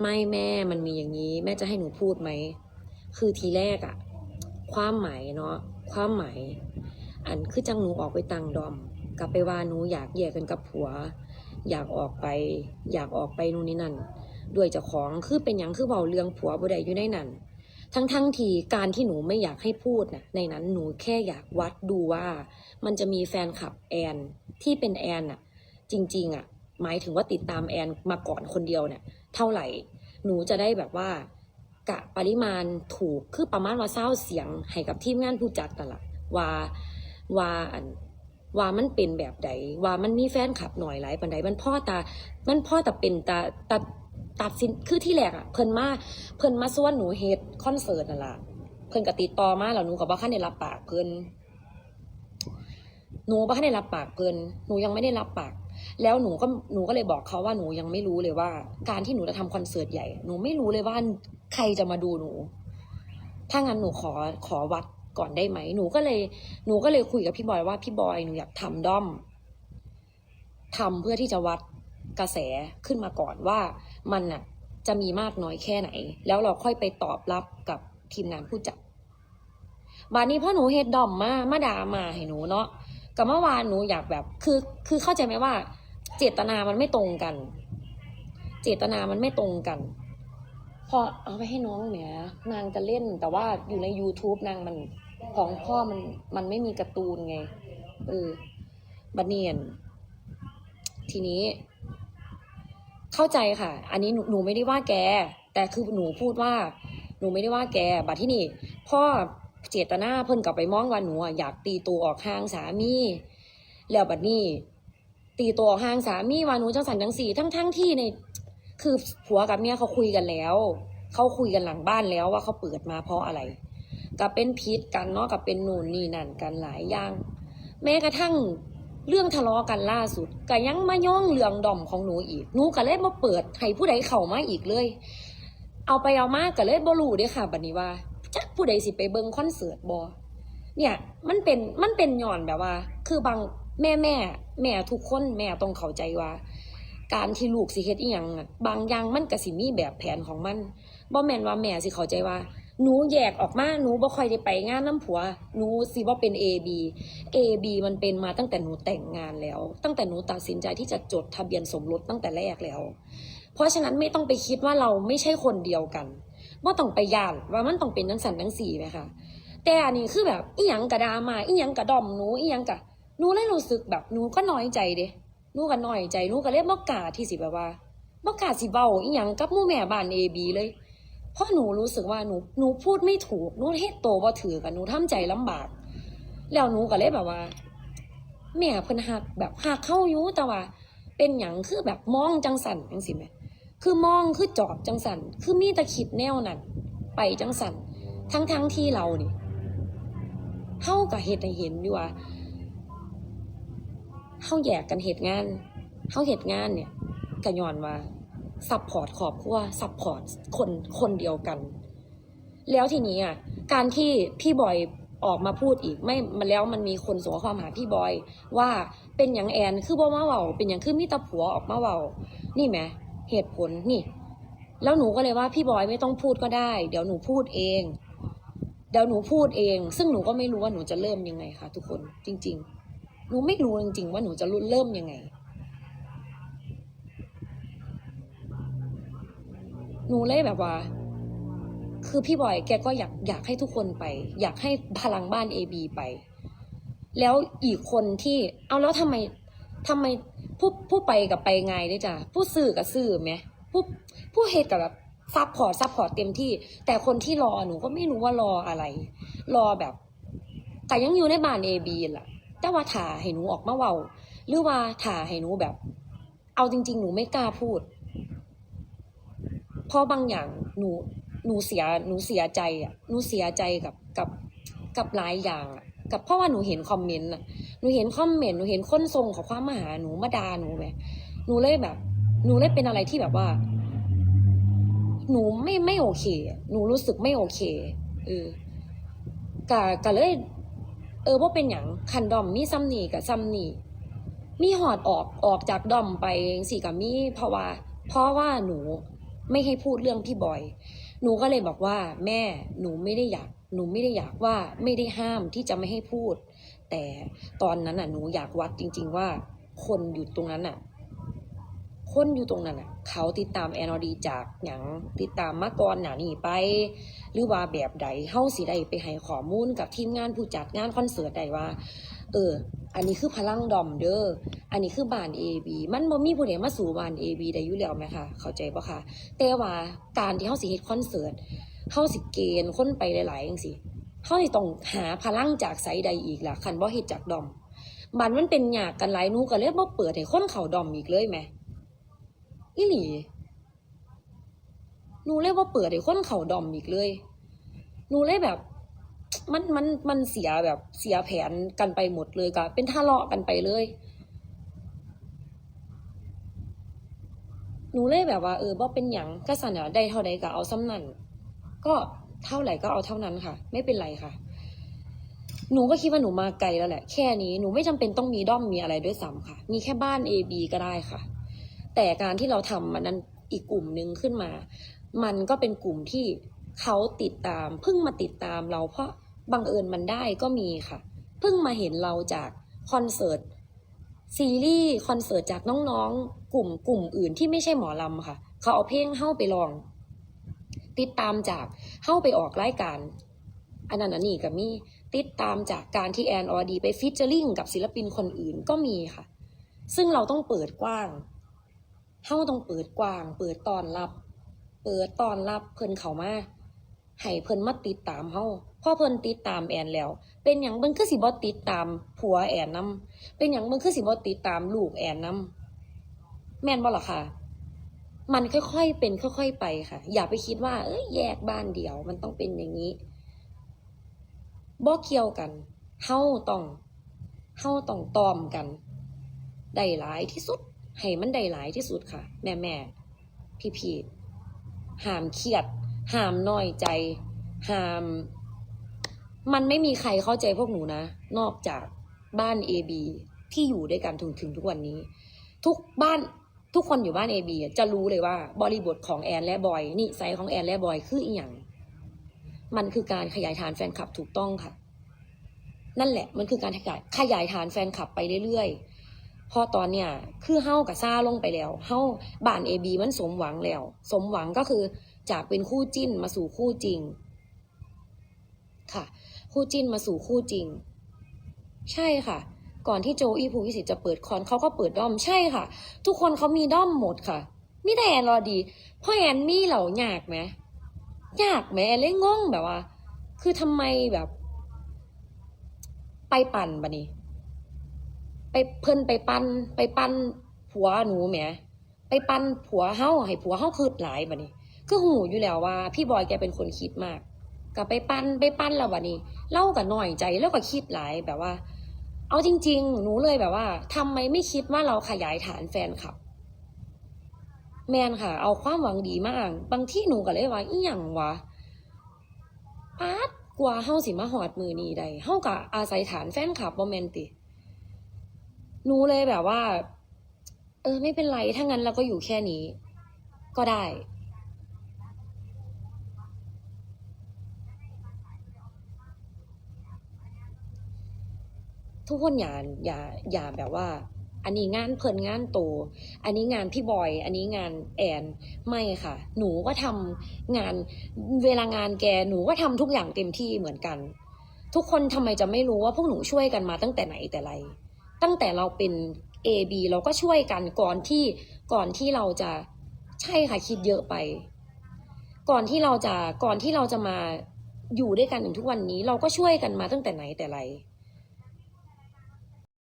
ไม่แม่มันมีอย่างนี้ แม่จะให้หนูพูดไหม คือทีแรกอะความหมายเนาะความหมายอันคือจังหนูออกไปตังดอม กลับไปว่าหนูอยากแยกกันกับผัว อยากออกไป อยากออกไปนู่นนี่นั่น ด้วยเจ้าของคือเป็นอย่างคือเบาเรื่องผัวบ่ได้อยู่ในนั้น ทั้งทั้งๆที่การที่หนูไม่อยากให้พูดน่ะในนั้นหนูแค่อยากวัดดูว่า มันจะมีแฟนคลับแอนที่เป็นแอนน่ะจริง ๆอะหมายถึงว่าติดตามแอนมาก่อนคนเดียวเนี่ย เท่าไหร่ หนูจะได้แบบว่ากะปริมาณถูกคือประมาณว่าเศร้าเสียงให้กับทีมงานผู้จัดนั่นแหละว่าว่าอันว่ามันเป็นแบบใดว่ามันมีแฟนคลับหน่อยหลายปันใดมันพ่อตา มันพ่อแต่เป็นตาตา ตัดสินคือที่แรกอะเพิ่นมาเพิ่นมาส่วนหนูเฮ็ดคอนเสิร์ตนั่นล่ะเพิ่นก็ติดต่อมาแล้วหนูก็บ่คันได้รับปากเพิ่นหนูบ่คันได้รับปากเพิ่นหนูยังไม่ได้รับปาก แล้วหนูก็หนูก็เลยบอกเขาว่าหนูยังไม่รู้เลยว่า การที่หนูจะทำคอนเสิร์ตใหญ่หนูไม่รู้เลยว่าใครจะมาดูหนู ถ้างั้นหนูขอขอวัดก่อนได้ไหมหนูก็เลยหนูก็เลยคุยกับพี่บอยว่าพี่บอยหนูอยากทำด้อมทำเพื่อที่จะวัดกระแสขึ้นมาก่อนว่า มันน่ะจะมีมากน้อยแค่ไหน แล้วเราค่อยไปตอบรับกับทีมงานผู้จัดบานนี้พ่อหนูเฮ็ดดอมมามาด่ามาให้หนูเนาะกับเมื่อวานหนูอยากแบบ คือคือเข้าใจไหมว่า เจตนามันไม่ตรงกัน เจตนามันไม่ตรงกัน พอเอาไปให้น้องเนี่ยนางจะเล่นแต่ว่าอยู่ใน YouTube นางมันของพ่อมันมันไม่มีการ์ตูนไงเออบัดเนียน ทีนี้ เข้าใจค่ะ อันนี้หนูหนูไม่ได้ว่าแก แต่คือหนูพูดว่า หนูไม่ได้ว่าแก บัดที่นี่ พ่อเจตนาเพิ่นกลับไปมองว่าหนูอะอยากตีตัวออกห่างสามี แล้วบัดนี้ ตีตัวออกห่างสามีว่าหนูจังสันจังสีทั้งทั้งที่ในคือผัวกับเมียเขาคุยกันแล้ว เขาคุยกันหลังบ้านแล้วว่าเขาเปิดมาเพราะอะไรกับเป็นพิษกันเนาะกับเป็นนู่นนี่นั่นกันหลายอย่าง แม้กระทั่ง เรื่องทะเลาะกันล่าสุดก็ยังมาย่องเรื่องดอมของหนูอีกหนูก็เลยมาเปิดให้ผู้ใดเข้ามาอีกเลย เอาไปเอามาก็เลยบ่รู้เด้อค่ะบัดนี้ว่าจักผู้ใดสิไปเบิ่งคอนเสิร์ตบ่เนี่ยมันเป็นมันเป็นหย้อนแบบว่า คือบางแม่แม่ แม่ทุกคนแม่ต้องเข้าใจว่า การที่ลูกสิเฮ็ดอีหยังบางอย่างมันก็สิมีแบบแผนของมันบ่แม่นว่าแม่สิเข้าใจว่า หนูแยกออกมาหนูบ่ค่อยได้ไปงานน้ำผัวหนูสิบ่เป็น AB AB มันเป็นมาตั้งแต่หนูแต่งงานแล้ว ตั้งแต่หนูตัดสินใจที่จะจดทะเบียนสมรสตั้งแต่แรกแล้ว เพราะฉะนั้นไม่ต้องไปคิดว่าเราไม่ใช่คนเดียวกันว่าต้องไปยานว่ามันต้องเป็นทั้งสันทั้งสี่ไหมคะแต่อันนี้คือแบบอีหยังกระดามาอีหยังกระดอมหนูอีหยังกะหนูเลยรู้สึกแบบหนูก็น้อยใจเด้หนูก็น้อยใจหนูก็เลยบ่กล้าที่สิแบบว่าบ่กล้าสิเว้าอีหยังกับมู่แม่บ้าน AB เลย เพราะหนูรู้สึกว่าหนูหนูพูดไม่ถูกหนูเฮ็ดโตบ่ถือกันหนูทำใจลำบาก แล้วหนูก็เลยแบบว่า แม่เพิ่นหักแบบหักเข้าอยู่แต่ว่า เป็นหยังคือแบบมองจังสันจังสิแหมคือมองคือจอบจังสันคือมีต่คิดแนวนั้นไปจังสันทั้งทั้งๆที่เราเนี่ยเฮากับเฮ็ดให้เห็นอยู่ว่าเฮาแยกกันเฮ็ดงานเฮาเฮ็ดงานเนี่ยก็ย้อนว่า ซัพพอร์ตครอบครัวซัพพอร์ตคนคนเดียวกัน แล้วทีนี้อะการที่พี่บอยออกมาพูดอีกไม่มันแล้วมันมีคนส่งข้อความหาพี่บอย ว่าเป็นอย่างแอนคือบ่มาเว้าเป็นอย่างคือมีตาผัวออกมาเว้านี่แหมเหตุผลนี่ แล้วหนูก็เลยว่าพี่บอยไม่ต้องพูดก็ได้ เดี๋ยวหนูพูดเอง เดี๋ยวหนูพูดเอง ซึ่งหนูก็ไม่รู้ว่าหนูจะเริ่มยังไงค่ะ ทุกคนจริง ๆ หนูไม่รู้จริงๆว่าหนูจะเริ่มยังไง หนูเลยแบบว่า คือพี่บอยแกก็อยากอยากให้ทุกคนไป อยากให้พลังบ้านเอบีไป แล้วอีกคนที่เอาแล้วทำไมทำไมผู้ผู้ไปกับไปไงได้จ้ะผู้สื่อกับสื่อไหมผู้ผู้เฮดกับแบบซับพอร์ตซับพอร์ตเต็มที่ แต่คนที่รอหนูก็ไม่รู้ว่ารออะไร รอแบบแต่ยังอยู่ในบ้านเอบีล่ะ แต่ว่าถ่าให้หนูออกมาเว้าหรือว่าถ่าให้หนูแบบ เอาจริง ๆ หนูไม่กล้าพูด เพราะบางอย่างหนูหนูเสียหนูเสียใจอะหนูเสียใจกับกับกับหลายอย่างอะกับเพราะว่าหนูเห็นคอมเมนต์อะหนูเห็นคอมเมนต์หนูเห็นคนส่งของความมาหาหนูมาด่าหนูไหมหนูเลยแบบ หนูเลยเป็นอะไรที่แบบว่า หนูไม่ไม่โอเค หนูรู้สึกไม่โอเคเออกะกะเลย เออว่าเป็นอย่างคันดอมมีซ้ำนี่กับซ้ำนี่มีหอดออกออกจากดอมไปสี่กับมีเพราะว่า เพราะว่าหนู ไม่ให้พูดเรื่องพี่บอย หนูก็เลยบอกว่า แม่หนูไม่ได้อยากหนูไม่ได้อยากว่าไม่ได้ห้ามที่จะไม่ให้พูด แต่ตอนนั้นน่ะหนูอยากวัดจริง ๆ ว่า คนอยู่ตรงนั้นน่ะ คนอยู่ตรงนั้นน่ะ เขาติดตามแอนอดีจากอย่างติดตามมาก่อนหนานี่ไป หรือว่าแบบใดเฮ้าสิได้ไปให้ข้อมูลกับทีมงานผู้จัดงานคอนเสิร์ตได้ว่า เออ อันนี้คือพลังดอมเด้อ อันนี้คือบาน AB มันบ่มีผู้ใดมาสู่บาน AB ได้อยู่แล้วไหมคะเข้าใจปะคะแต่ว่าการที่เฮาสิเฮ็ดคอนเสิร์ตเฮาสิเกณฑ์คนไปหลายๆจังซี่เฮาสิต้องหาพลังจากไสใดอีกล่ะคันบ่เฮ็ดจากดอมบัดมันเป็นหยากกันหลายนูก็เลยบ่เปิดให้คนเข้าดอมอีกเลยแหมอีหลีหนูเลยบ่เปิดให้คนเข้าดอมอีกเลยหนูเลยแบบ มันมันมันเสียแบบเสียแผนกันไปหมดเลยก็เป็นทะเลาะกันไปเลย หนูเลยแบบว่าเออบ่เป็นหยังก็สันเนาะได้เท่าใดก็เอาซ้ำนั่นก็เท่าไหร่ก็เอาเท่านั้นค่ะ ไม่เป็นไรค่ะ หนูก็คิดว่าหนูมาไกลแล้วแหละ แค่นี้หนูไม่จำเป็นต้องมีด้อมมีอะไรด้วยซ้ำค่ะ มีแค่บ้าน A B ก็ได้ค่ะ แต่การที่เราทำมันนั้นอีกกลุ่มหนึ่งขึ้นมา มันก็เป็นกลุ่มที่ เขาติดตามเพิ่งมาติดตามเราเพราะบังเอิญมันได้ก็มีค่ะ เพิ่งมาเห็นเราจากคอนเสิร์ตซีรีส์คอนเสิร์ตจากน้องๆ กลุ่มกลุ่มอื่นที่ไม่ใช่หมอลำค่ะ เขาเอาเพลงเข้าไปลอง ติดตามจากเข้าไปออกรายการ อันนั้นอันนี้ก็มีติดตามจากการที่แอนออดีไปฟิชเจอริงกับศิลปินคนอื่นก็มีค่ะ ซึ่งเราต้องเปิดกว้างเฮาต้องเปิดกว้าง เปิดตอนรับ เปิดตอนรับเพิ่นเขามา ให้เพิ่นมาติดตามเฮาพอเพิ่นติดตามแอนแล้ว เป็นหยังเบิ่งคือสิบ่ติดตามผัวแอนนํเป็นหยังเบิ่งคือสิบ่ติดตามลูกแอนนํแม่นบ่ล่ะค่ะ มันค่อยๆเป็นค่อย ๆ ไปค่ะ อย่าไปคิดว่า เอ้ยแยกบ้านเดียว มันต้องเป็นอย่างนี้บ่เกี่ยวกันเฮาต้องเฮาต้องตอมกันได้หลายที่สุดให้มันได้หลายที่สุดค่ะ แม่แม่พี่พี่ๆห้ามเครียด ห้ามน้อยใจห้าม มันไม่มีใครเข้าใจพวกหนูนะ นอกจากบ้าน AB ที่อยู่ด้วยกันถึงถึงทุกวันนี้ ทุกบ้านทุกคนอยู่บ้าน AB อะจะรู้เลยว่า บริบทของแอนและบอยนิสัยของแอนและบอยคืออีหยังมันคือการขยายฐานแฟนคลับถูกต้องค่ะ นั่นแหละมันคือการขยายขยายฐานแฟนคลับไปเรื่อยๆ พอตอนเนี้ยคือเฮ้ากับซาลงไปแล้วเฮ้าบ้าน AB มันสมหวังแล้ว สมหวังก็คือ จากเป็นคู่จิ้นมาสู่คู่จริง ค่ะ คู่จิ้นมาสู่คู่จริง ใช่ค่ะ ก่อนที่โจอี้ภูวิสิทธิ์จะเปิดคอนเขาก็เปิดด้อมใช่ค่ะ ทุกคนเขามีด้อมหมดค่ะมีแต่แอนรอดีเพราะแอนมี่เหล่ายากไหมยากไหมแอนเลยงงแบบว่า คือทำไมแบบ ไปปั่นบะนี่ไปเพิ่นไปปั้นไปปั้นผัวหนูแหมไปปั้นผัวเฮาให้ผัวเฮาคืดหลายบะนี่ คือหูอยู่แล้วว่า พี่บอยแกเป็นคนคิดมากก็ไปปั้นไปปั้นแล้วะนี่เล่ากับหน่อยใจแล้วก็คิดหลายแบบว่า เอาจริง ๆ หนูเลยแบบว่าทำไมไม่คิดว่าเราขยายฐานแฟนคลับ แมนค่ะ เอาความหวังดีมาก บางที่หนูก็เลยว่าอีหยังวะปาดกว่าเฮาสิมาหอดมือนี้ได้เฮาก็อาศัยฐานแฟนคลับบ่แมนติหนูเลยแบบว่า เออ ไม่เป็นไรถ้างั้นเราก็อยู่แค่นี้ ก็ได้ ทุกคนอย่าอย่าอย่าแบบว่า อันนี้งานเพลินงานโต อันนี้งานพี่บอย อันนี้งานแอนไม่ค่ะ หนูก็ทำงานเวลางานแกหนูก็ทำทุกอย่างเต็มที่เหมือนกัน ทุกคนทำไมจะไม่รู้ว่าพวกหนูช่วยกันมาตั้งแต่ไหนแต่ไร ตั้งแต่เราเป็น A B เราก็ช่วยกันก่อนที่ก่อนที่เราจะใช่ค่ะคิดเยอะไป ก่อนที่เราจะก่อนที่เราจะมาอยู่ด้วยกันถึงทุกวันนี้ เราก็ช่วยกันมาตั้งแต่ไหนแต่ไร